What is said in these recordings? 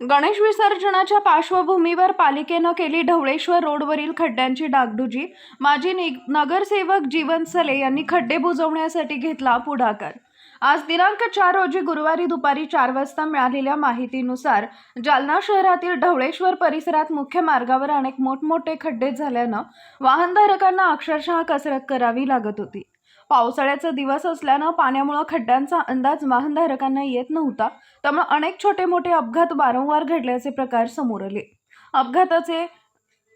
गणेश विसर्जनाच्या पार्श्वभूमीवर पालिकेनं केली ढवळेश्वर रोडवरील खड्ड्यांची डागडुजी. माजी नगरसेवक जीवन सले यांनी खड्डे बुजवण्यासाठी घेतला पुढाकार. आज दिनांक चार रोजी गुरुवारी दुपारी चार वाजता मिळालेल्या माहितीनुसार जालना शहरातील ढवळेश्वर परिसरात मुख्य मार्गावर अनेक मोठमोठे खड्डे झाल्यानं वाहनधारकांना अक्षरशः कसरत करावी लागत होती. पावसाळ्याचा दिवस असल्यानं पाण्यामुळं खड्ड्यांचा अंदाज वाहनधारकांना येत नव्हता. त्यामुळे अनेक छोटे मोठे अपघात वारंवार घडल्याचे प्रकार समोर आले. अपघाताचे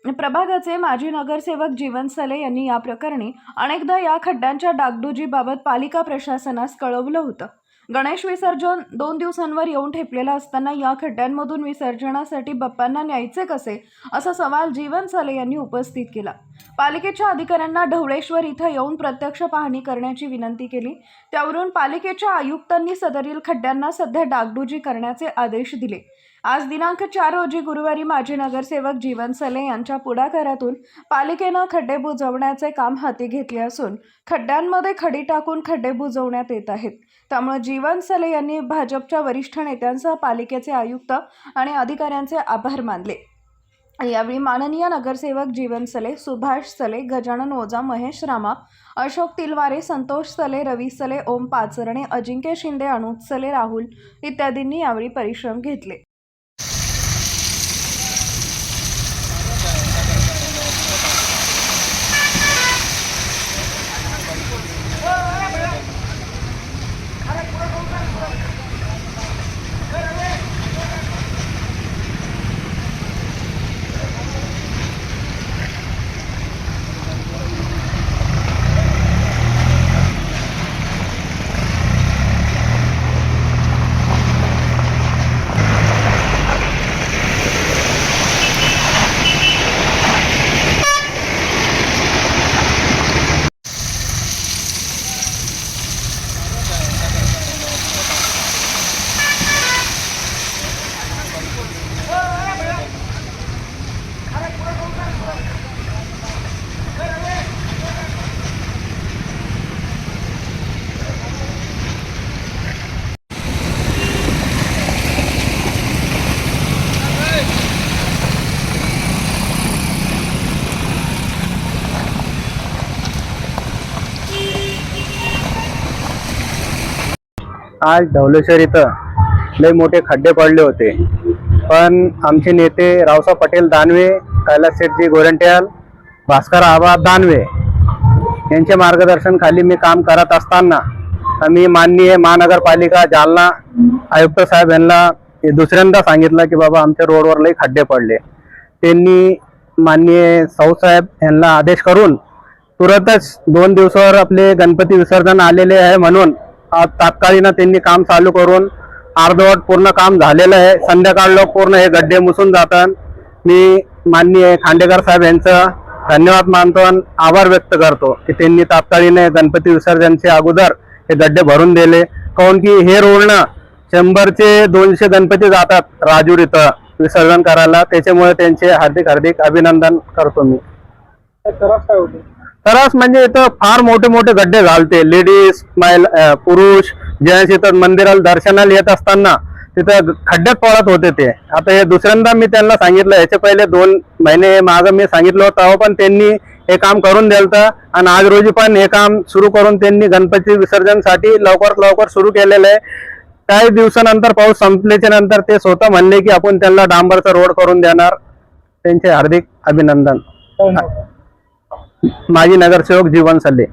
प्रभागाचे माजी नगरसेवक जीवन सले यांनी या प्रकरणी अनेकदा या खड्ड्यांच्या डागडुजीबाबत पालिका प्रशासनास कळवलं होतं. गणेश विसर्जन दोन दिवसांवर येऊन ठेपलेलं असताना या खड्ड्यांमधून विसर्जनासाठी बाप्पांना न्यायचे कसे? असा सवाल जीवन सले यांनी उपस्थित केला. पालिकेच्या अधिकाऱ्यांना ढवळेश्वर इथं येऊन प्रत्यक्ष पाहणी करण्याची विनंती केली. त्यावरून पालिकेच्या आयुक्तांनी सदरील खड्ड्यांना सध्या डागडुजी करण्याचे आदेश दिले. आज दिनांक चार रोजी गुरुवारी माजी नगरसेवक जीवन सले यांच्या पुढाकारातून पालिकेनं खड्डे बुजवण्याचे काम हाती घेतले असून खड्ड्यांमध्ये खडी टाकून खड्डे बुजवण्यात येत आहेत. त्यामुळे जीवन सले यांनी भाजपच्या वरिष्ठ नेत्यांसह पालिकेचे आयुक्त आणि अधिकाऱ्यांचे आभार मानले. यावेळी माननीय नगरसेवक जीवन सले सुभाष सले गजानन ओझा महेश रामा अशोक तिलवारे संतोष सले रवी सले ओम पाचरणे अजिंक्य शिंदे अनुज सले राहुल इत्यादींनी यावेळी परिश्रम घेतले. आज ढवलेश्वर इथं लय मोठे खड्डे पडले होते. पण आमचे नेते रावसाहेब पटेल दानवे कैलास शेठजी गोरंट्याल भास्कर आबा दानवे यांचे मार्गदर्शनखाली मी काम करत असताना आम्ही माननीय महानगरपालिका जालना आयुक्त साहेब यांना हे दुसऱ्यांदा सांगितलं की बाबा आमच्या रोडवर लई खड्डे पडले. त्यांनी माननीय साहेब यांना आदेश करून तुरंतच दोन दिवसावर आपले गणपती विसर्जन आलेले आहे म्हणून आज तात्काळीनं त्यांनी काम चालू करून अर्धवट पूर्ण काम झालेलं आहे. संध्याकाळ लोक पूर्ण हे गड्डे मुसून जातात. मी माननीय खांडेकर साहेब यांचं धन्यवाद मानतो आणि आभार व्यक्त करतो की त्यांनी तात्काळीने गणपती विसर्जनचे अगोदर हे गड्डे भरून दिले. काऊन की हे रोडनं शंभरचे दोनशे गणपती जातात राजूर इथं विसर्जन करायला. त्याच्यामुळे त्यांचे हार्दिक हार्दिक अभिनंदन करतो मी. तरच म्हणजे इथं फार मोठे मोठे गड्डे घालते. लेडीज महिला पुरुष जेंट्स इथं मंदिराला दर्शनाला येत असताना तिथं खड्ड्यात पडत होते ते. आता हे दुसऱ्यांदा मी त्यांना सांगितलं याच्या पहिले दोन महिने मागं मी सांगितलं होतं तेव्हा पण त्यांनी हे काम करून दिलं आणि आज रोजी पण हे काम सुरू करून त्यांनी गणपती विसर्जनसाठी लवकरात लवकर सुरू केलेलं आहे. काही दिवसानंतर पाऊस संपल्याच्या नंतर ते स्वतः म्हणले की आपण त्यांना डांबरचा रोड करून देणार. त्यांचे हार्दिक अभिनंदन. माजी नगरसेवक जीवन सल्ले.